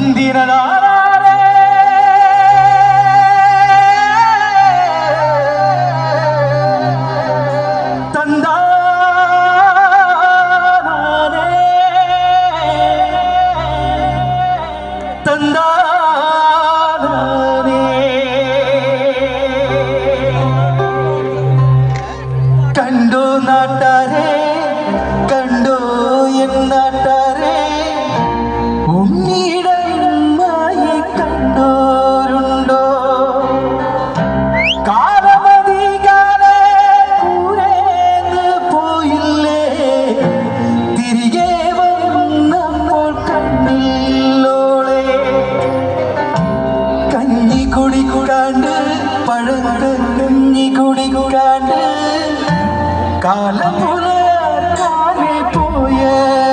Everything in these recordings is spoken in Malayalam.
மந்திரனான കാലം പുലർക്കാനെ പോയതാണേ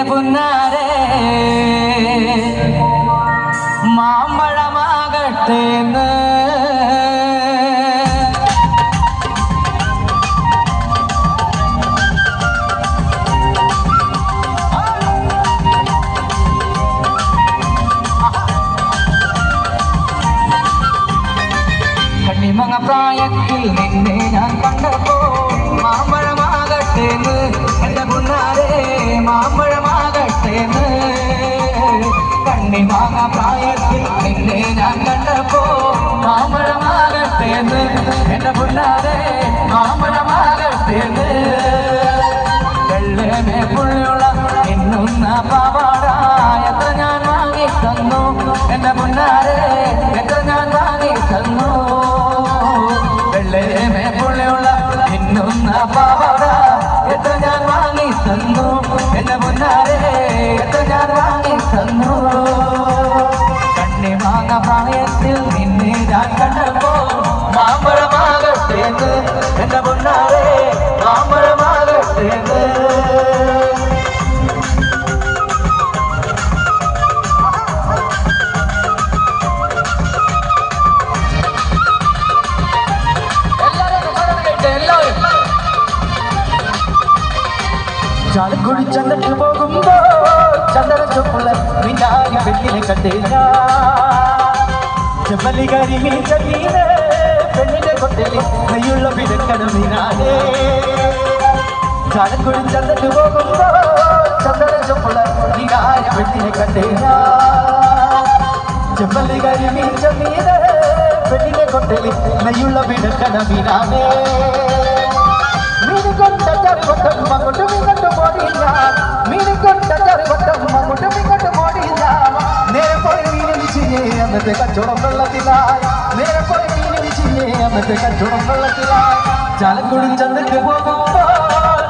എന്റെ പൊന്നാരെ. മാമ്പഴമാകട്ടെ എന്ന്. പ്രായത്തിൽ നിന്നെ ഞാൻ കണ്ടപ്പോ മാമ്പഴമാകട്ടെ എന്ന്. എന്റെ പൊന്നാരെ മാമ്പഴമാകട്ടെ എന്ന് കണ്ണിമാങ്ങ പ്രായത്തിൽ നിന്നെ ഞാൻ കണ്ടപ്പോ മാമ്പഴമാകട്ടെ എന്ന് മാമ്പഴമാകട്ടെ എന്ന് വെള്ളമേ പുള്ളിയുള്ള പാവാട చాలకుడి చందటి పోగుందో చందర చొప్పుల వినాలి వెళ్ళిన కట్టేనా చెమ్మలి గారి మీ చదివే పెళ్ళిన కొట్టెలి నెయ్యుళ్ళ బిడక్కడ వినాలే. చాలకుడి చందటి పోగుందో చందర చొప్పుల వినాలి వెళ్ళిన కట్టేనా చెమ్మలి గారి మీ చదివే పెళ్ళిన కొట్టెలి నెయ్యుళ్ళ బిడక్కడ వినాలే. മീനുകൊണ്ട ചറുകൊട്ടം അങ്ങോട്ടും ഇങ്ങോട്ടും ഓടിയില്ല മീനുകൊണ്ട ചറുകൊട്ടം അങ്ങോട്ടും ഇങ്ങോട്ടും ഓടിയില്ല നേരെ പോയി മീനും ചിഞ്ഞേ അന്നത്തെ കച്ചവടം വെള്ളത്തിലായി. നേരെ പോയി മീനും ചിഞ്ഞേ അന്നത്തെ കച്ചവടം വെള്ളത്തിലായി. ചാലക്കുടി ചന്തക്ക് പോകുമ്പോ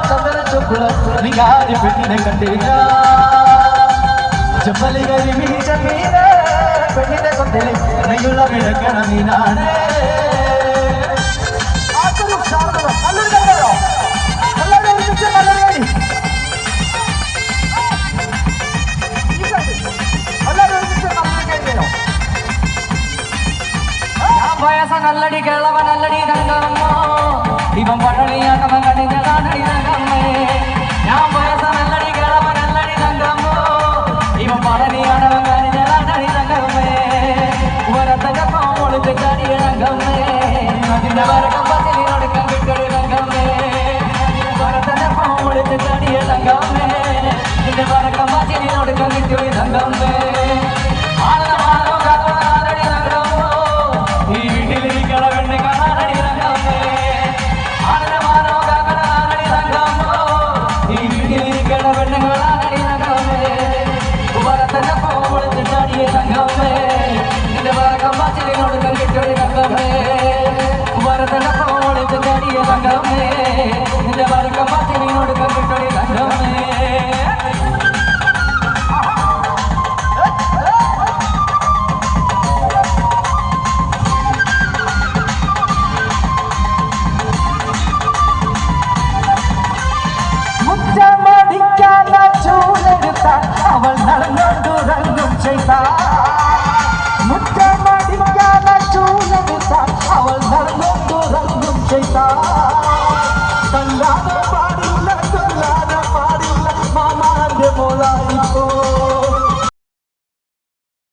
ചന്ദന ചൊപ്പുള്ള നികാരി പെണ്ണിനെ കണ്ടില്ല. ചെമ്മലികരി മീച്ച മീന് പെണ്ണിനെ കൊണ്ടിൽ നെയ്യുള്ള വിളക്കണ മീനാണ്. கணேச நல்லடி கிழவ நல்லடி தங்கம்மா இவன் பழனியா கவன் கணிதா நடி தங்கம்மே நான் வயச நல்லடி கிழவ நல்லடி தங்கம்மா இவன் பழனியானவன் கணிதா நடி தங்கம்மே முத்தமடிக்கான சூழல் அவள் நடந்தும் துறந்தும் செய்தார்